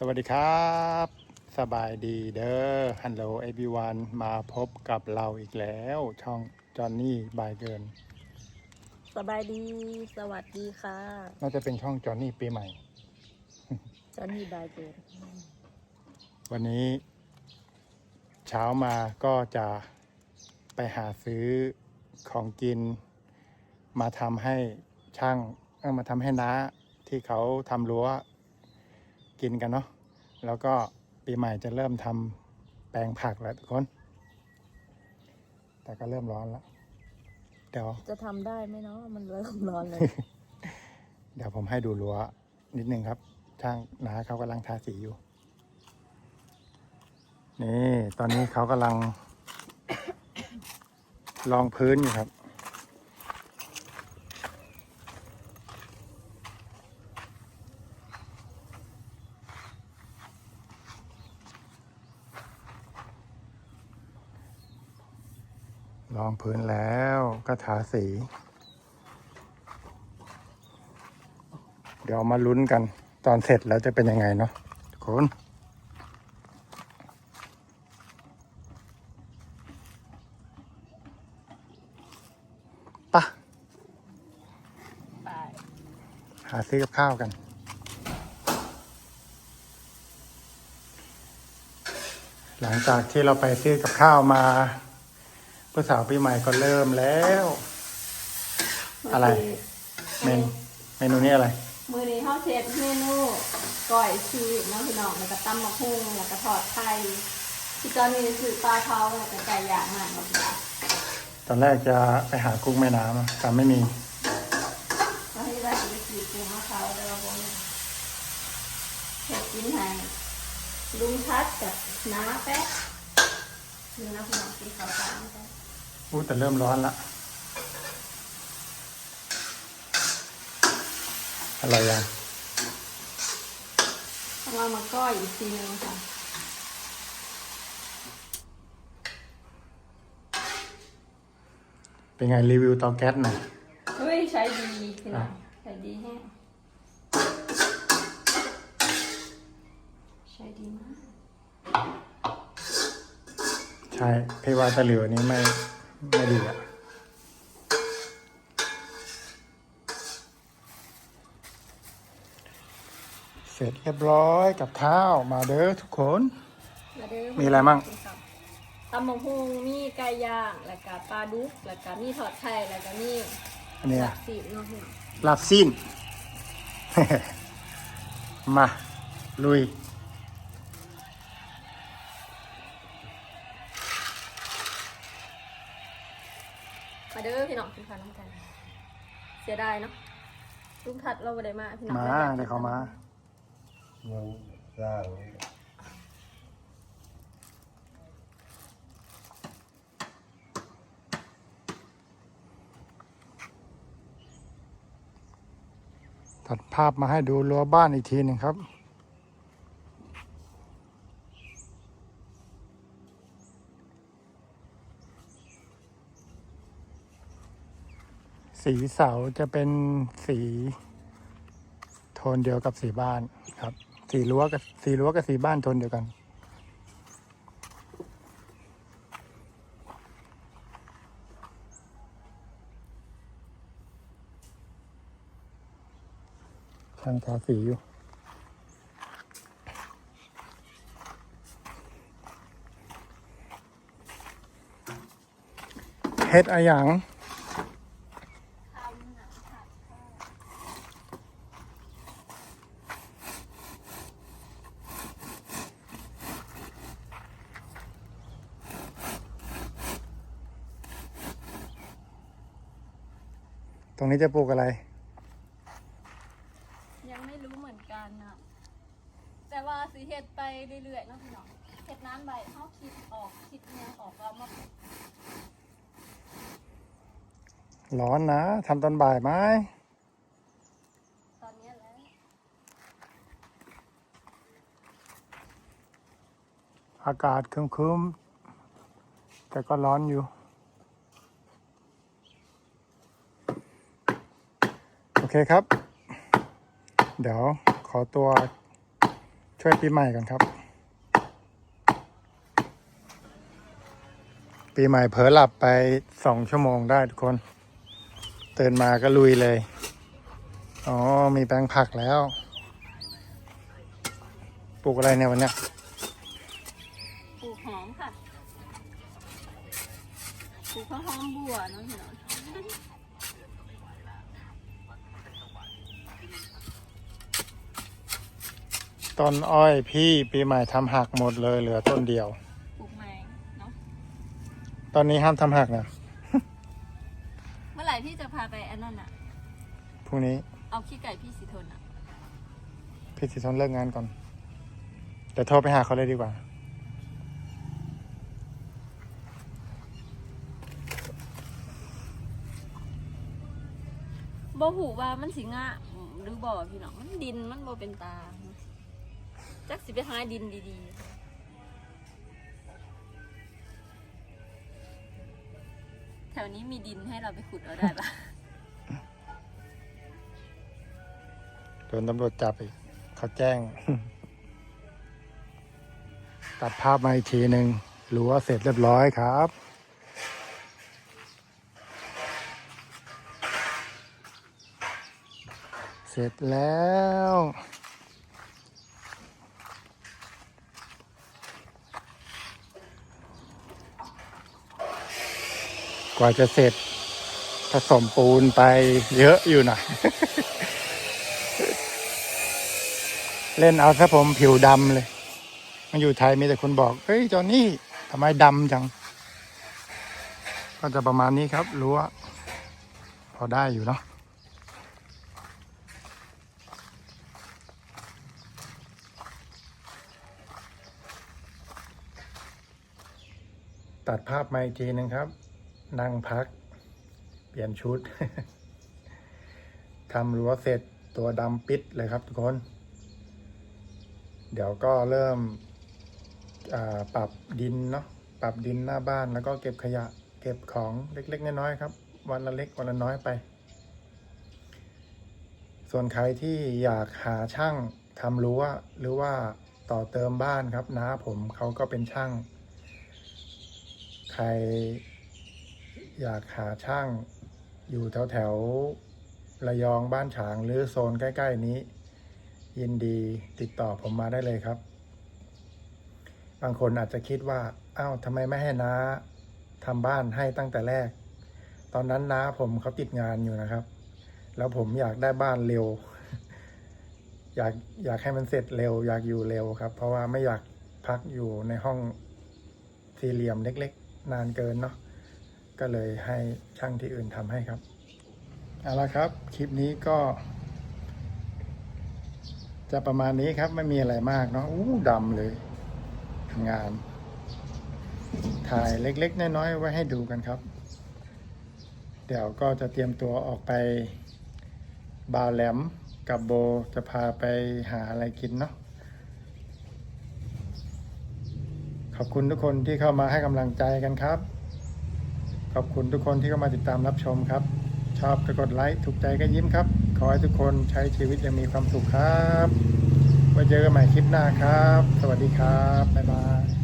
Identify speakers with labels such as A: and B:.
A: สวัสดีครับ สบายดีเด้อฮัลโหลเอวีวันมาพบกับเราอีกแล้ว ช่องจอนนี่บายเกิน
B: สบายดี สวัสดีค่ะ
A: น่าจะเป็นช่องจอนนี่ปีใหม่
B: จอนนี่บายเกิน
A: วันนี้ เช้ามาก็จะไปหาซื้อของกิน มาทำให้ช่าง เอ้ยมาทำให้น้าที่เขาทำรั้ว กินกันเนาะแล้วก็ปีใหม่จะเริ่มทำแปลงผักแล้วทุกคน แต่ก็เริ่มร้อนแล้วเดี๋ยว
B: จะทำได้ไหมเนาะมันเริ่มร้อนเลย
A: เดี๋ยวผมให้ดูรั้วนิดนึงครับ ช่างนาเขากำลังทาสีอยู่ นี่ ตอนนี้เขากำลัง ลองพื้นอยู่ครับ ลองพื้นแล้วก็ทาสี เดี๋ยวมาลุ้นกันตอนเสร็จแล้วจะเป็นยังไงเนาะทุกคนปะ
B: ไป
A: หาซื้อกับข้าวกันหลังจากที่เราไปซื้อกับข้าวมา ผู้สาวปีใหม่ก็เริ่มแล้ว อะไร เมนเมนูนี้อะไร
B: มือนี้เขาเซตเมนูก่อยชีสเนาะพี่น้องแล้วก็ตำมะฮุ่งแล้วก็ทอดไข่ที่ตอนนี้คือปลาเท้าแล้วก็ไก่ย่างมากเนาะพี่น้อง
A: ตอนแรกจะไปหากุ้งแม่น้ำอะแต่ไม่มี
B: แล้วที่ได้ไปกีปูมะพร้าวแล้วก็พวกนี้เผ็ดกินให้ลุงทัดกับน้าแป๊ะนี่นะพี่น้องกินข้าวสารกัน
A: อู้แต่เริ่มร้อนละอะไรยัง
B: ต้องเอามาก้อยอีกทีนึงค่ะ
A: เป็นไงรีวิวเตาแก๊สหน่อย
B: เฮ้ยใช้ดีพี่น้องใช้ดีแฮะใช้ดีมาก
A: ใช่พี่ว่าตะหลิวอันนี้ไม่ ไม่ดีอะเสร็จเรียบร้อยกับข้าวมาเด้อทุกคน
B: แล้วเด้
A: มีอะไรมั่ง
B: ตำมะฮุงมีไก่ย่าง แล้วก็ปลาดุก แล้วก็มีทอดไข่ แล้วก็มี
A: อันนี้
B: ห
A: อะ
B: ลักสีเนาะพี่น้อง
A: ลาบสิ้น มา ลุย
B: มาเด้อพี่น้องกินข้าวน้ำกันเสียดายเนาะลุงทัดเราไม่ได้มาพี่น้อง
A: มา
B: ไอยก
A: เดี๋ยวเขามา
C: เมืองล่าง
A: ตัดภาพมาให้ดูรั้วบ้านอีกทีหนึ่งครับ สีเสาจะเป็นสีโทนเดียวกับสีบ้านครับ สีรั้วกับสีรั้วกับสีบ้านโทนเดียวกันช่างทาสีอยู่เฮ็ดอะหยัง ตรงนี้จะปลูกอะไร
B: ยังไม่รู้เหมือนกันนะแต่ว่าสีเห็ดไปเรื่อยๆเนาะพี่น้องเห็ดน้ำใบเขาคิดออกคิดเนี่ยออกแล้วมา
A: ร้อนนะทำตอนบ่ายไหม
B: ตอนเนี้ยแล้ว
A: อากาศครึ้มๆ แต่ก็ร้อนอยู่ โอเคครับ เดี๋ยวขอตัวช่วยปีใหม่กันครับ ปีใหม่เผลอหลับไปสองชั่วโมงได้ทุกคนตื่นมาก็ลุยเลย อ๋อ มีแปลงผักแล้ว ปลูกอะไรเนี่ยวันเนี้ย
B: ปลูกหอมค่ะ ปลูกข้าวหอมบัวเนาะพี่น้อ
A: ต้นอ้อยพี่ปีใหม่ทำหักหมดเลยเหลือต้นเดียว
B: ปลูกใหม่เนาะ
A: ตอนนี้ห้ามทำหักนะ
B: เมื่อไหร่พี่จะพาไปอันนั้นอะ
A: พรุ่งนี้
B: เอาขี้ไก่พี่สีทนอะ
A: พี่สิทนเลิกงานก่อนเดี๋ยวโทรไปหาเขาเลยดีกว่า
B: บ่หูว่ามันสิงะหรือบ่พี่น้องมันดินมันบ่เป็นตา จักสิไปหาดินดีๆ แถวนี้มีดินให้เราไปขุดเอาได้ปะ
A: โดนตำรวจจับอีก เขาแจ้ง ตัดภาพมาอีกทีหนึ่งรู้ว่าเสร็จเรียบร้อยครับ เสร็จแล้ว กว่าจะเสร็จผสมปูนไปเยอะอยู่หนะเล่นเอาซะผมผิวดำเลยมาอยู่ไทยมีแต่คนบอก เฮ้ยจอนี่ทำไมดำจัง ก็จะประมาณนี้ครับรั้วพอได้อยู่เนาะตัดภาพมาอีกทีหนึงครับ นั่งพัก เปลี่ยนชุดทำรั้วเสร็จตัวดำปิดเลยครับทุกคน เดี๋ยวก็เริ่มปรับดินเนาะปรับดินหน้าบ้านแล้วก็เก็บขยะ เก็บของเล็ก ๆ น้อยๆครับ วันละเล็กวันละน้อยไป ส่วนใครที่อยากหาช่างทำรั้วหรือว่าต่อเติมบ้านครับน้าผมเขาก็เป็นช่าง ใคร อยากหาช่างอยู่แถวแถวระยองบ้านฉางหรือโซนใกล้ ๆ นี้ ยินดีติดต่อผมมาได้เลยครับ บางคนอาจจะคิดว่าอ้าวทำไมไม่ให้น้าทำบ้านให้ตั้งแต่แรก ตอนนั้นน้าผมเขาติดงานอยู่นะครับ แล้วผมอยากได้บ้านเร็ว อยากอยากให้มันเสร็จเร็ว อยากอยู่เร็วครับ เพราะว่าไม่อยากพักอยู่ในห้องสี่เหลี่ยมเล็ก ๆ นานเกินเนาะ ก็เลยให้ช่างที่อื่นทำให้ครับเอาละครับ คลิปนี้ก็ จะประมาณนี้ครับไม่มีอะไรมากเนาะอู้ดำเลยทำงาน ถ่ายเล็ก ๆ น้อยๆไว้ให้ดูกันครับ เดี๋ยวก็จะเตรียมตัวออกไปบาวแหลมกับโบจะพาไปหาอะไรกินเนาะขอบคุณทุกคนที่เข้ามาให้กำลังใจกันครับ ขอบคุณทุกคนที่เข้ามาติดตามรับชมครับ ชอบก็กดไลค์ ถูกใจก็ยิ้มครับ ขอให้ทุกคนใช้ชีวิตอย่างมีความสุขครับ ไว้เจอกันใหม่คลิปหน้าครับ สวัสดีครับ บ๊ายบาย